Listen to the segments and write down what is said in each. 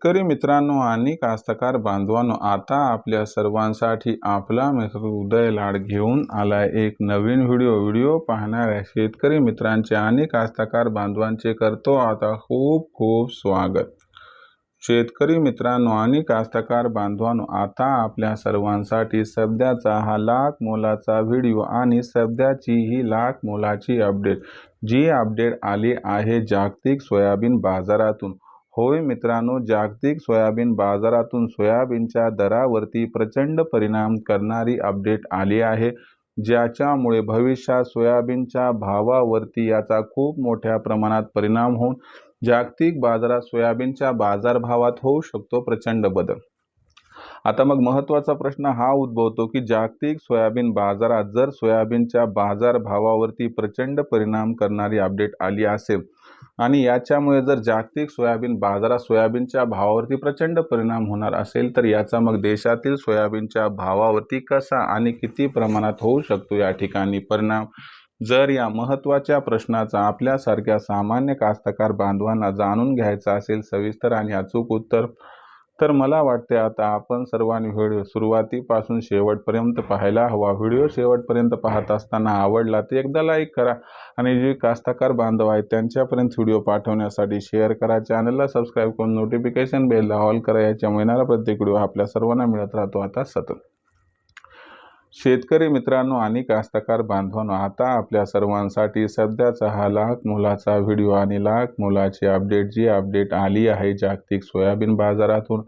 शेतकरी मित्रांनो आणि कास्तकार बांधवांनो आता आपल्या सर्वांसाठी आपला मित्र उदय लाड घेऊन आलाय एक नवीन व्हिडिओ. व्हिडिओ पाहणाऱ्या शेतकरी मित्रांचे आणि कास्तकार बांधवांचे करतो आता खूप खूप स्वागत. शेतकरी मित्रांनो आणि कास्तकार बांधवांनो आता आपल्या सर्वांसाठी सध्याचा हा लाख मोलाचा व्हिडिओ आणि सध्याची ही लाख मोलाची अपडेट. जी अपडेट आली आहे जागतिक सोयाबीन बाजारातून. होय मित्रांनो जागतिक सोयाबीन बाजारातून सोयाबीनच्या दरावरती प्रचंड परिणाम करणारी अपडेट आली आहे ज्याच्यामुळे भविष्यात सोयाबीनच्या भावावरती याचा खूप मोठ्या प्रमाणात परिणाम होऊन जागतिक बाजारात सोयाबीनच्या बाजारभावात होऊ शकतो प्रचंड बदल. आता मग महत्त्वाचा प्रश्न हा उद्भवतो की जागतिक सोयाबीन बाजारात जर सोयाबीनच्या बाजारभावावरती प्रचंड परिणाम करणारी अपडेट आली असेल आणि याच्यामुळे जर जागतिक सोयाबीन बाजारात सोयाबीनच्या भावावरती प्रचंड परिणाम होणार असेल तर याचा मग देशातील सोयाबीनच्या भावावरती कसा आणि किती प्रमाणात होऊ शकतो या ठिकाणी परिणाम? जर या महत्त्वाच्या प्रश्नाचा आपल्यासारख्या सामान्य कास्तकार बांधवांना जाणून घ्यायचा असेल सविस्तर आणि अचूक उत्तर तर मला वाटते आता आपण सर्वांनी व्हिडिओ सुरुवातीपासून शेवटपर्यंत पाहायला हवा. व्हिडिओ शेवटपर्यंत पाहत असताना आवडला तर एकदा लाईक करा आणि जे कास्तकार बांधव आहेत त्यांच्यापर्यंत व्हिडिओ पाठवण्यासाठी शेअर करा. चॅनलला सबस्क्राईब करून नोटिफिकेशन बेलला ऑल करा. याच्यामुळे येणारा प्रत्येक व्हिडिओ आपल्या सर्वांना मिळत राहतो. आता सतत. शेतकरी मित्रांनो आणि कास्तकार बांधवांनो आता आपल्या सर्वांसाठी सध्याचा हा लाख मुलाचा व्हिडिओ आणि लाख मुलाची अपडेट जी अपडेट आली आहे जागतिक सोयाबीन बाजारातून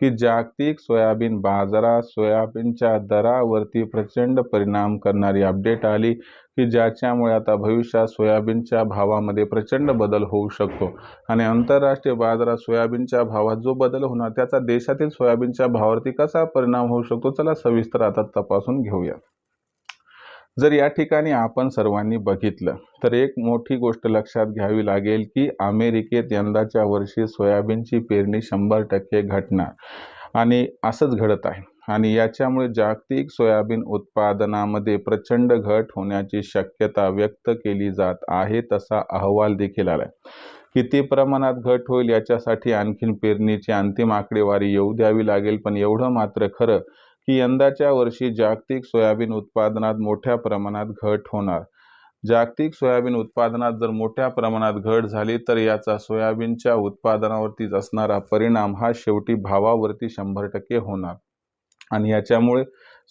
की जागतिक सोयाबीन बाजारात सोयाबीनच्या दरावरती प्रचंड परिणाम करणारी अपडेट आली की ज्याच्यामुळे आता भविष्यात सोयाबीनच्या भावामध्ये प्रचंड बदल होऊ शकतो. आणि आंतरराष्ट्रीय बाजारात सोयाबीनच्या भावात जो बदल होणार त्याचा देशातील सोयाबीनच्या भावावरती कसा परिणाम होऊ शकतो चला सविस्तर आता तपासून घेऊया. जर या ठिकाणी आपण सर्वांनी बघितलं तर एक मोठी गोष्ट लक्षात घ्यावी लागेल की अमेरिकेत यंदाच्या वर्षी सोयाबीनची पेरणी शंभर टक्के घटणार आणि असंच घडत आहे. आणि याच्यामुळे जागतिक सोयाबीन उत्पादनामध्ये प्रचंड घट होण्याची शक्यता व्यक्त केली जात आहे तसा अहवाल देखील आला किती प्रमाणात घट होईल याच्यासाठी आणखीन पेरणीची अंतिम आकडेवारी येऊ द्यावी लागेल पण एवढं मात्र खरं की यंदाच्या वर्षी जागतिक सोयाबीन उत्पादनात मोठ्या प्रमाणात घट होणार. जागतिक सोयाबीन उत्पादनात जर मोठ्या प्रमाणात घट झाली तर याचा सोयाबीनच्या उत्पादनावरतीच असणारा परिणाम हा शेवटी भावावरती शंभर टक्के होणार. आणि याच्यामुळे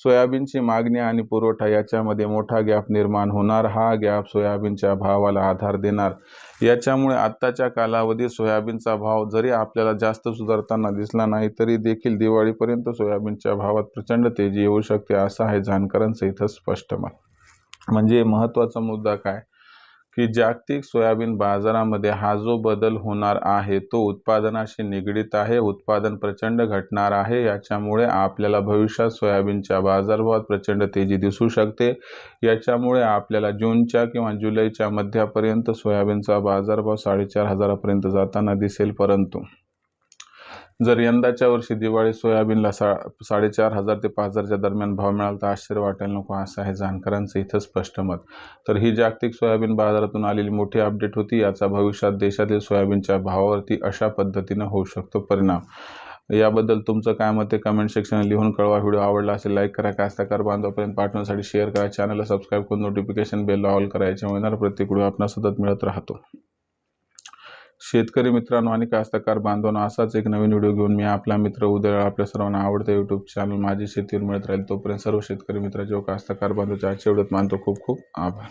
सोयाबीनची मागणी आणि पुरवठा याच्यामध्ये मोठा गॅप निर्माण होणार. हा गॅप सोयाबीनच्या भावाला आधार देणार. याच्यामुळे आत्ताच्या कालावधीत सोयाबीनचा भाव जरी आपल्याला जास्त सुधारताना दिसला नाही तरी देखील दिवाळीपर्यंत सोयाबीनच्या भावात प्रचंड तेजी येऊ शकते असं आहे जाणकारांचं इथं स्पष्ट मत. म्हणजे महत्त्वाचा मुद्दा काय? की जागतिक सोयाबीन बाजारामध्ये हा जो बदल होणार आहे तो उत्पादनाशी निगडीत आहे उत्पादन प्रचंड घटणार आहे याच्यामुळे आपल्याला भविष्यात सोयाबीनच्या बाजारभावात प्रचंड तेजी दिसू शकते. याच्यामुळे आपल्याला जूनच्या किंवा जुलैच्या मध्यापर्यंत सोयाबीनचा बाजारभाव साडेचार हजारापर्यंत जाताना दिसेल परंतु जर यंदाच्या वर्षी दिवाळी सोयाबीनला सा साडेचार हजार ते पाच हजारच्या दरम्यान भाव मिळाला तर आश्चर्य वाटायला नको असं आहे जाणकारांचं इथं स्पष्ट मत. तर ही जागतिक सोयाबीन बाजारातून आलेली मोठी अपडेट होती. याचा भविष्यात देशातील सोयाबीनच्या भावावरती अशा पद्धतीनं होऊ शकतो परिणाम. याबद्दल तुमचं काय मत आहे? कमेंट सेक्शन लिहून कळवा. व्हिडिओ आवडला असेल लाईक करा. कास्ताकार बांधवापर्यंत पाठवण्यासाठी शेअर करा. चॅनलला सबस्क्राईब करून नोटिफिकेशन बेलला ऑल करायच्या मिळणार. प्रत्येक व्हिडिओ आपण सतत मिळत राहतो. शेतकरी मित्रांनो आणि कास्तकार बांधवांनो असाच एक नवीन व्हिडिओ घेऊन मी आपला मित्र उदय आपल्या सर्वांना आवडतं यूट्यूब चॅनल माझी शेतीवर मिळत राहील तोपर्यंत सर्व शेतकरी मित्राचे व कास्तकार बांधवाच्या आजच्या एवढ्यात मानतो खूप खूप आभार.